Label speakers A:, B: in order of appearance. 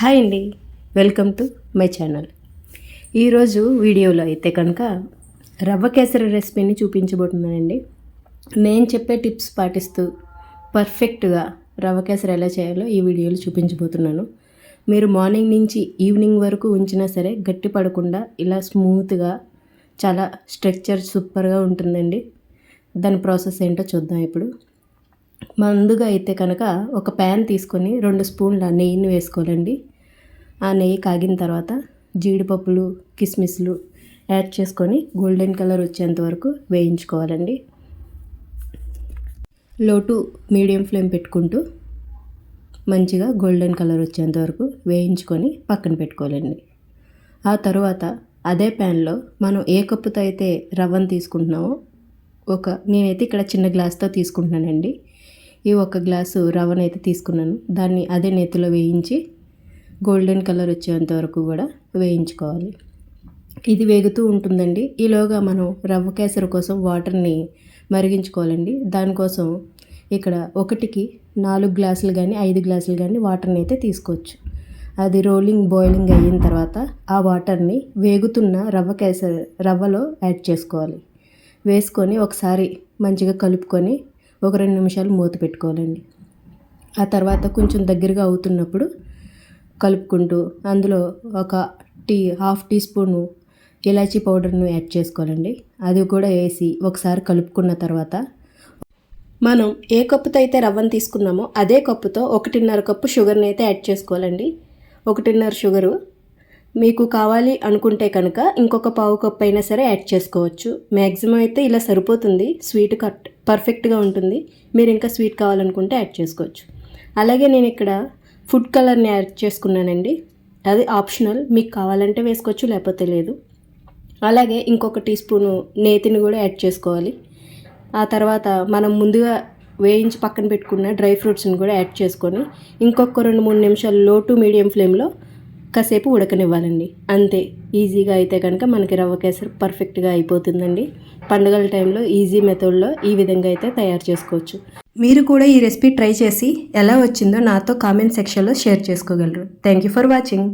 A: Hi అండి. Welcome to my channel. ఈరోజు వీడియోలో అయితే కనుక రవ్వ కేసరి రెసిపీని చూపించబోతున్నానండి. నేను చెప్పే టిప్స్ పాటిస్తూ పర్ఫెక్ట్గా రవ్వ కేసరి ఎలా చేయాలో ఈ వీడియోలో చూపించబోతున్నాను. మీరు మార్నింగ్ నుంచి ఈవినింగ్ వరకు ఉంచినా సరే గట్టి పడకుండా ఇలా స్మూత్గా చాలా స్ట్రక్చర్ సూపర్గా ఉంటుందండి. దాని ప్రాసెస్ ఏంటో చూద్దాం ఇప్పుడు. ముందుగా అయితే కనుక ఒక ప్యాన్ తీసుకొని రెండు స్పూన్ల నెయ్యిని వేసుకోవాలండి. ఆ నెయ్యి కాగిన తర్వాత జీడిపప్పులు కిస్మిస్లు యాడ్ చేసుకొని గోల్డెన్ కలర్ వచ్చేంత వరకు వేయించుకోవాలండి. లోటు మీడియం ఫ్లేమ్ పెట్టుకుంటూ మంచిగా గోల్డెన్ కలర్ వచ్చేంత వరకు వేయించుకొని పక్కన పెట్టుకోవాలండి. ఆ తర్వాత అదే ప్యాన్లో మనం ఏ కప్పుతో అయితే రవ్వను తీసుకుంటున్నామో ఒక నేనైతే ఇక్కడ చిన్న గ్లాస్తో తీసుకుంటున్నానండి. ఈ ఒక గ్లాసు రవ్వను అయితే తీసుకున్నాను. దాన్ని అదే నేతిలో వేయించి గోల్డెన్ కలర్ వచ్చేంత వరకు కూడా వేయించుకోవాలి. ఇది వేగుతూ ఉంటుందండి. ఈలోగా మనం రవ్వ కేసరి కోసం వాటర్ని మరిగించుకోవాలండి. దానికోసం ఇక్కడ ఒకటికి నాలుగు గ్లాసులు కానీ ఐదు గ్లాసులు కానీ వాటర్ని అయితే తీసుకోవచ్చు. అది రోలింగ్ బాయిలింగ్ అయిన తర్వాత ఆ వాటర్ని వేగుతున్న రవ్వ కేసరి రవ్వలో యాడ్ చేసుకోవాలి. వేసుకొని ఒకసారి మంచిగా కలుపుకొని ఒక రెండు నిమిషాలు మూత పెట్టుకోవాలండి. ఆ తర్వాత కొంచెం దగ్గరగా అవుతున్నప్పుడు కలుపుకుంటూ అందులో ఒక టీ హాఫ్ టీ స్పూను ఇలాచీ పౌడర్ను యాడ్ చేసుకోవాలండి. అది కూడా వేసి ఒకసారి కలుపుకున్న తర్వాత మనం ఏ కప్పుతో అయితే రవ్వను తీసుకున్నామో అదే కప్పుతో ఒకటిన్నర కప్పు షుగర్ని అయితే యాడ్ చేసుకోవాలండి. ఒకటిన్నర షుగరు మీకు కావాలి అనుకుంటే కనుక ఇంకొక పావు కప్ అయినా సరే యాడ్ చేసుకోవచ్చు. మ్యాక్సిమం అయితే ఇలా సరిపోతుంది. స్వీట్ కట్ పర్ఫెక్ట్గా ఉంటుంది. మీరు ఇంకా స్వీట్ కావాలనుకుంటే యాడ్ చేసుకోవచ్చు. అలాగే నేను ఇక్కడ ఫుడ్ కలర్ని యాడ్ చేసుకున్నానండి. అది ఆప్షనల్. మీకు కావాలంటే వేసుకోవచ్చు లేకపోతే లేదు. అలాగే ఇంకొక టీ స్పూను నేతిని కూడా యాడ్ చేసుకోవాలి. ఆ తర్వాత మనం ముందుగా వేయించి పక్కన పెట్టుకున్న డ్రై ఫ్రూట్స్ని కూడా యాడ్ చేసుకొని ఇంకొక రెండు మూడు నిమిషాలు లో టు మీడియం ఫ్లేమ్లో కాసేపు ఉడకనివ్వాలండి. అంతే ఈజీగా అయితే కనుక మనకి రవ్వ కేసరి పర్ఫెక్ట్గా అయిపోతుందండి. పండుగల టైంలో ఈజీ మెథడ్లో ఈ విధంగా అయితే తయారు చేసుకోవచ్చు. మీరు కూడా ఈ రెసిపీ ట్రై చేసి ఎలా వచ్చిందో నాతో కామెంట్ సెక్షన్లో షేర్ చేసుకోగలరు. Thank you for watching.